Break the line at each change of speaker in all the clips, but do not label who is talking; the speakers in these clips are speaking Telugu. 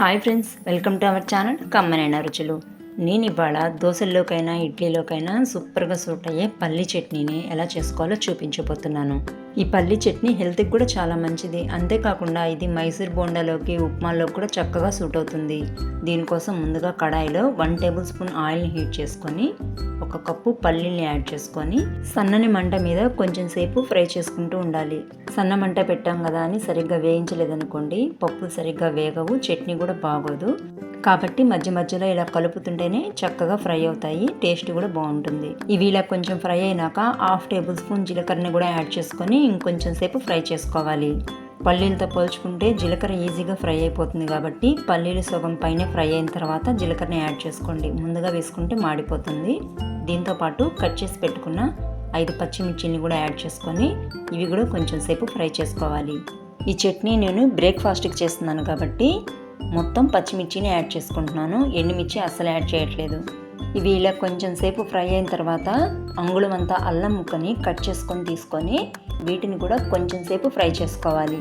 Hi friends welcome to our channel కమ్మనైన రుచులు. నేను ఇవాళ దోశల్లోకైనా ఇడ్లీలోకైనా సూపర్గా సూట్ అయ్యే పల్లి చట్నీని ఎలా చేసుకోవాలో చూపించబోతున్నాను. ఈ పల్లి చట్నీ హెల్త్కి కూడా చాలా మంచిది. అంతేకాకుండా ఇది మైసూర్ బోండాలోకి ఉప్మాలోకి కూడా చక్కగా సూట్ అవుతుంది. దీనికోసం ముందుగా కడాయిలో వన్ టేబుల్ స్పూన్ ఆయిల్ని హీట్ చేసుకొని ఒక కప్పు పల్లీని యాడ్ చేసుకొని సన్నని మంట మీద కొంచెం సేపు ఫ్రై చేసుకుంటూ ఉండాలి. సన్న మంట పెట్టాం కదా అని సరిగ్గా వేయించలేదనుకోండి పప్పులు సరిగ్గా వేగవు చట్నీ కూడా బాగోదు. కాబట్టి మధ్య మధ్యలో ఇలా కలుపుతుంటేనే చక్కగా ఫ్రై అవుతాయి టేస్ట్ కూడా బాగుంటుంది. ఇవి ఇలా కొంచెం ఫ్రై అయినాక హాఫ్ టేబుల్ స్పూన్ జీలకర్రని కూడా యాడ్ చేసుకొని ఇంకొంచెం సేపు ఫ్రై చేసుకోవాలి. పల్లీలతో పోల్చుకుంటే జీలకర్ర ఈజీగా ఫ్రై అయిపోతుంది కాబట్టి పల్లీలు సగం పైన ఫ్రై అయిన తర్వాత జీలకర్రని యాడ్ చేసుకోండి. ముందుగా వేసుకుంటే మాడిపోతుంది. దీంతోపాటు కట్ చేసి పెట్టుకున్న ఐదు పచ్చిమిర్చిని కూడా యాడ్ చేసుకొని ఇవి కూడా కొంచెం సేపు ఫ్రై చేసుకోవాలి. ఈ చట్నీ నేను బ్రేక్ఫాస్ట్కి చేస్తున్నాను కాబట్టి మొత్తం పచ్చిమిర్చిని యాడ్ చేసుకుంటున్నాను. ఎండుమిర్చి అస్సలు యాడ్ చేయట్లేదు. ఇవి ఇలా కొంచెం సేపు ఫ్రై అయిన తర్వాత అంగుళం అంతా అల్లం ముక్కని కట్ చేసుకొని తీసుకొని వీటిని కూడా కొంచెం సేపు ఫ్రై చేసుకోవాలి.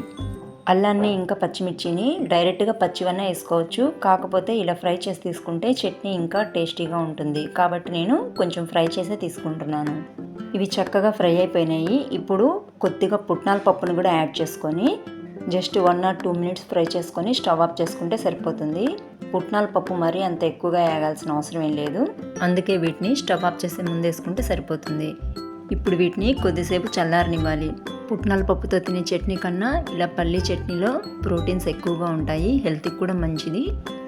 అల్లాన్ని ఇంకా పచ్చిమిర్చిని డైరెక్ట్గా పచ్చివన్న వేసుకోవచ్చు. కాకపోతే ఇలా ఫ్రై చేసి తీసుకుంటే చట్నీ ఇంకా టేస్టీగా ఉంటుంది. కాబట్టి నేను కొంచెం ఫ్రై చేసే తీసుకుంటున్నాను. ఇవి చక్కగా ఫ్రై అయిపోయినాయి. ఇప్పుడు కొద్దిగా పుట్నాల పప్పును కూడా యాడ్ చేసుకొని just one or two minutes fry చేసుకొని స్టవ్ ఆఫ్ చేసుకుంటే సరిపోతుంది. పుట్నాల పప్పు మరీ అంత ఎక్కువగా వేగాల్సిన అవసరం ఏం లేదు. అందుకే వీటిని స్టవ్ ఆఫ్ చేసి ముందేసుకుంటే సరిపోతుంది. ఇప్పుడు వీటిని కొద్దిసేపు చల్లారనివ్వాలి. పుట్నాల పప్పుతో తినే చట్నీ కన్నా ఇలా పల్లీ చట్నీలో ప్రోటీన్స్ ఎక్కువగా ఉంటాయి హెల్త్కి కూడా మంచిది.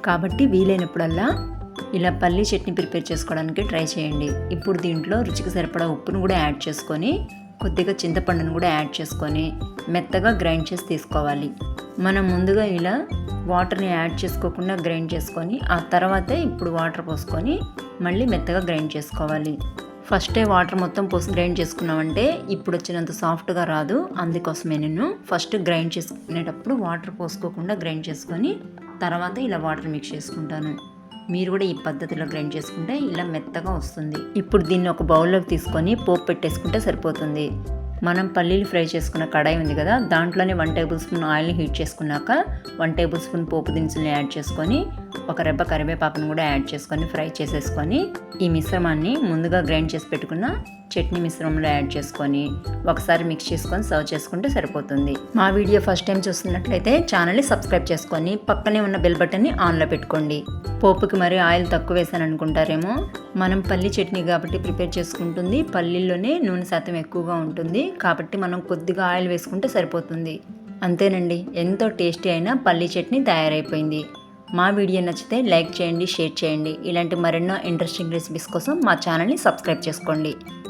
కాబట్టి వీలైనప్పుడల్లా ఇలా పల్లీ చట్నీ ప్రిపేర్ చేసుకోవడానికి ట్రై చేయండి. ఇప్పుడు దీంట్లో రుచికి సరిపడా ఉప్పును కూడా యాడ్ చేసుకొని కొద్దిగా చింతపండును కూడా యాడ్ చేసుకొని మెత్తగా గ్రైండ్ చేసి తీసుకోవాలి. మనం ముందుగా ఇలా వాటర్ని యాడ్ చేసుకోకుండా గ్రైండ్ చేసుకొని ఆ తర్వాతే ఇప్పుడు వాటర్ పోసుకొని మళ్ళీ మెత్తగా గ్రైండ్ చేసుకోవాలి. ఫస్టే వాటర్ మొత్తం పోసి గ్రైండ్ చేసుకున్నామంటే ఇప్పుడు వచ్చినంత సాఫ్ట్గా రాదు. అందుకోసమే నేను ఫస్ట్ గ్రైండ్ చేసుకునేటప్పుడు వాటర్ పోసుకోకుండా గ్రైండ్ చేసుకొని తర్వాత ఇలా వాటర్ మిక్స్ చేసుకుంటాను. మీరు కూడా ఈ పద్ధతిలో గ్రైండ్ చేసుకుంటే ఇలా మెత్తగా వస్తుంది. ఇప్పుడు దీన్ని ఒక బౌల్లోకి తీసుకొని పోపు పెట్టేసుకుంటే సరిపోతుంది. మనం పల్లీలు ఫ్రై చేసుకున్న కడాయి ఉంది కదా దాంట్లోనే వన్ టేబుల్ స్పూన్ ఆయిల్ని హీట్ చేసుకున్నాక వన్ టేబుల్ స్పూన్ పోపు దినుసుల్ని యాడ్ చేసుకొని ఒక రెబ్బ కరివేపాకును కూడా యాడ్ చేసుకొని ఫ్రై చేసేసుకొని ఈ మిశ్రమాన్ని ముందుగా గ్రైండ్ చేసి పెట్టుకున్న చట్నీ మిశ్రమంలో యాడ్ చేసుకొని ఒకసారి మిక్స్ చేసుకొని సర్వ్ చేసుకుంటే సరిపోతుంది. మా వీడియో ఫస్ట్ టైం చూస్తున్నట్లయితే ఛానల్ని సబ్స్క్రైబ్ చేసుకొని పక్కనే ఉన్న బెల్ బటన్ని ఆన్లో పెట్టుకోండి. పోపుకి మరి ఆయిల్ తక్కువ వేసాను అనుకుంటారేమో? మనం పల్లి చట్నీ కాబట్టి ప్రిపేర్ చేసుకుంటుంది. పల్లీల్లోనే నూనె శాతం ఎక్కువగా ఉంటుంది. కాబట్టి మనం కొద్దిగా ఆయిల్ వేసుకుంటే సరిపోతుంది. అంతేనండి ఎంతో టేస్టీ అయిన పల్లీ చట్నీ తయారైపోయింది. మా వీడియో నచ్చితే లైక్ చేయండి షేర్ చేయండి. ఇలాంటి మరెన్నో ఇంట్రెస్టింగ్ రెసిపీస్ కోసం మా ఛానల్ని సబ్స్క్రైబ్ చేసుకోండి.